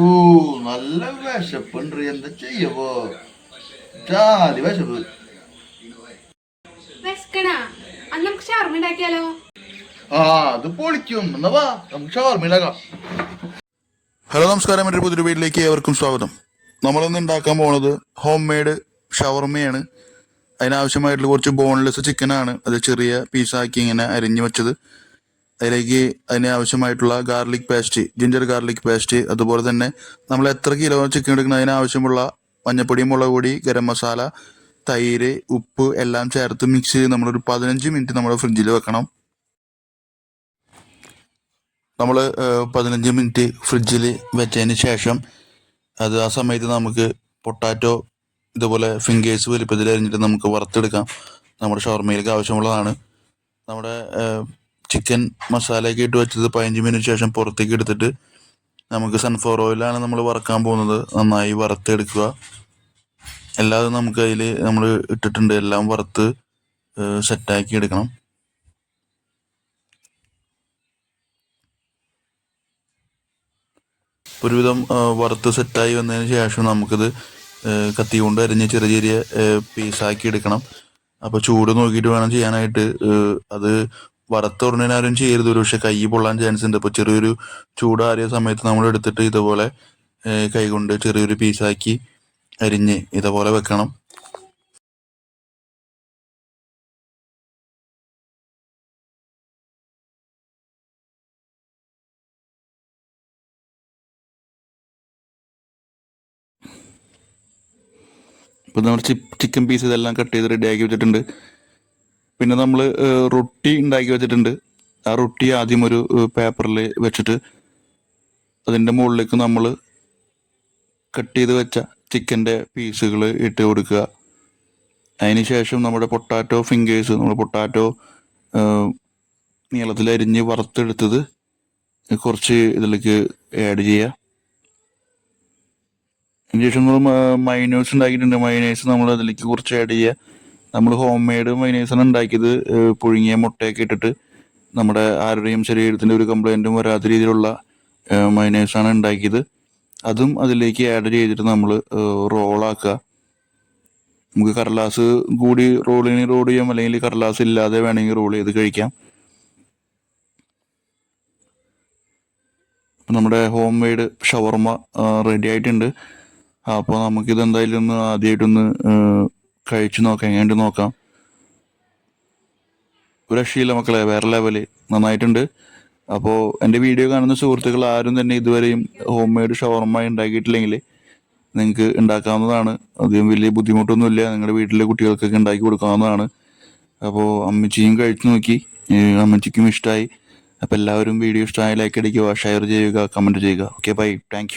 ഓ നല്ല വിശപ്പുണ്ട് എന്താ ചെയ്യവോ? ജാതി വിശപ്പ്. വിശക്കണാ അന്ന് നമുക്ക് ഷവർമ ഉണ്ടാക്കിയാലോ? ആ അത് പൊളിക്കും. എന്നാ വാ നമുക്ക് ഉണ്ടാക്കാം. ഹലോ നമസ്കാരം. എന്റെ പുതിയൊരു വീട്ടിലേക്ക് ഏവർക്കും സ്വാഗതം. നമ്മളിന്ന് ഉണ്ടാക്കാൻ പോണത് ഹോം മെയ്ഡ് ഷവർമയാണ്. അതിനാവശ്യമായിട്ടുള്ള കുറച്ച് ബോൺലെസ് ചിക്കനാണ് അത് ചെറിയ പീസാക്കി ഇങ്ങനെ അരിഞ്ഞു വെച്ചത്. അതിലേക്ക് അതിന് ആവശ്യമായിട്ടുള്ള garlic paste ginger garlic paste അതുപോലെ തന്നെ നമ്മൾ എത്ര കിലോ ചിക്കൻ എടുക്കുന്ന അതിനാവശ്യമുള്ള മഞ്ഞപ്പൊടി മുളക് പൊടി ഗരം മസാല തൈര് ഉപ്പ് എല്ലാം ചേർത്ത് മിക്സ് ചെയ്ത് നമ്മളൊരു പതിനഞ്ച് മിനിറ്റ് നമ്മുടെ ഫ്രിഡ്ജിൽ വെക്കണം. നമ്മൾ പതിനഞ്ച് മിനിറ്റ് ഫ്രിഡ്ജിൽ വെച്ചതിന് ശേഷം അത് ആ സമയത്ത് നമുക്ക് പൊട്ടാറ്റോ ഇതുപോലെ ഫിംഗേഴ്സ് വലിപ്പത്തിൽ അരിഞ്ഞിട്ട് നമുക്ക് വറുത്തെടുക്കാം. നമ്മുടെ ഷവർമയിലേക്ക് ആവശ്യമുള്ളതാണ്. നമ്മുടെ ചിക്കൻ മസാലയൊക്കെ ഇട്ട് വെച്ചത് പതിനഞ്ച് മിനിറ്റ് ശേഷം പുറത്തേക്ക് എടുത്തിട്ട് നമുക്ക് സൺഫ്ലവർ ഓയിലാണ് നമ്മൾ വറക്കാൻ പോകുന്നത്. നന്നായി വറുത്തെടുക്കുക. എല്ലാതും നമുക്ക് അതിൽ നമ്മൾ ഇട്ടിട്ടുണ്ട് എല്ലാം വറുത്ത് സെറ്റാക്കി എടുക്കണം. ഒരുവിധം വറുത്ത് സെറ്റായി വന്നതിന് ശേഷം നമുക്കിത് കത്തി കൊണ്ട് അരിഞ്ഞ് ചെറിയ ചെറിയ പീസാക്കി എടുക്കണം. അപ്പോൾ ചൂട് നോക്കിയിട്ട് വേണം ചെയ്യാനായിട്ട്. അത് വറുത്ത ഉടനെ ചെയ്യരുത്. ഒരു പക്ഷെ കൈ പൊള്ളാൻ ചാൻസ് ഉണ്ട്. അപ്പോൾ ചെറിയൊരു ചൂടാറിയ സമയത്ത് നമ്മൾ എടുത്തിട്ട് ഇതുപോലെ കൈകൊണ്ട് ചെറിയൊരു പീസാക്കി അരിഞ്ഞ് ഇതുപോലെ വെക്കണം. ഇപ്പൊ നമ്മൾ ചിക്കൻ പീസ് ഇതെല്ലാം കട്ട് ചെയ്ത് റെഡിയാക്കി വെച്ചിട്ടുണ്ട്. പിന്നെ നമ്മൾ റൊട്ടി ഉണ്ടാക്കി വെച്ചിട്ടുണ്ട്. ആ റൊട്ടി ആദ്യം ഒരു പേപ്പറിൽ വെച്ചിട്ട് അതിന്റെ മുകളിലേക്ക് നമ്മൾ കട്ട് ചെയ്ത് വെച്ച ചിക്കന്റെ പീസുകൾ ഇട്ട് കൊടുക്കുക. അതിന് ശേഷം നമ്മുടെ പൊട്ടാറ്റോ ഫിംഗേഴ്സ് നമ്മൾ പൊട്ടാറ്റോ നീളത്തിൽ അരിഞ്ഞ് വറുത്തെടുത്തത് കുറച്ച് ഇതിലേക്ക് ആഡ് ചെയ്യുക. അതിനുശേഷം നമ്മൾ മൈനേഴ്സ് ഉണ്ടാക്കിയിട്ടുണ്ട്. മൈനേഴ്സ് നമ്മൾ അതിലേക്ക് കുറച്ച് ആഡ് ചെയ്യുക. നമ്മൾ ഹോം മെയ്ഡ് മൈനേഴ്സാണ് ഉണ്ടാക്കിയത്. പുഴുങ്ങിയ മുട്ടയൊക്കെ ഇട്ടിട്ട് നമ്മുടെ ആരുടെയും ശരീരത്തിന്റെ ഒരു കംപ്ലൈന്റും വരാത്ത രീതിയിലുള്ള മൈനേഴ്സാണ് ഉണ്ടാക്കിയത്. അതും അതിലേക്ക് ആഡ് ചെയ്തിട്ട് നമ്മൾ റോളാക്കുക നമുക്ക് കടലാസ് കൂടി റോളിന് റോൾ ചെയ്യാം. അല്ലെങ്കിൽ കടലാസ് ഇല്ലാതെ വേണമെങ്കിൽ റോൾ ചെയ്ത് കഴിക്കാം. നമ്മുടെ ഹോം മെയ്ഡ് ഷവർമ റെഡി ആയിട്ടുണ്ട്. അപ്പോൾ നമുക്കിത് എന്തായാലും ഒന്ന് ആദ്യമായിട്ടൊന്ന് കഴിച്ചു നോക്കാം എങ്ങനെയുണ്ട് നോക്കാം. ഒരു മക്കളെ വേറെ ലെവൽ നന്നായിട്ടുണ്ട്. അപ്പോൾ എന്റെ വീഡിയോ കാണുന്ന സുഹൃത്തുക്കൾ ആരും തന്നെ ഇതുവരെയും ഹോം മെയ്ഡ് ഷവർമ ഉണ്ടാക്കിയിട്ടില്ലെങ്കിൽ നിങ്ങൾക്ക് ഉണ്ടാക്കാവുന്നതാണ്. അധികം വലിയ ബുദ്ധിമുട്ടൊന്നുമില്ല. നിങ്ങളുടെ വീട്ടിലെ കുട്ടികൾക്കൊക്കെ ഉണ്ടാക്കി കൊടുക്കാവുന്നതാണ്. അപ്പോൾ അമ്മച്ചിയും കഴിച്ചു നോക്കി. അമ്മച്ചിക്കും ഇഷ്ടമായി അപ്പോൾ എല്ലാവരും വീഡിയോ ഇഷ്ടമായി ലൈക്ക് അടിക്കുക ഷെയർ ചെയ്യുക കമന്റ് ചെയ്യുക. Okay bye thank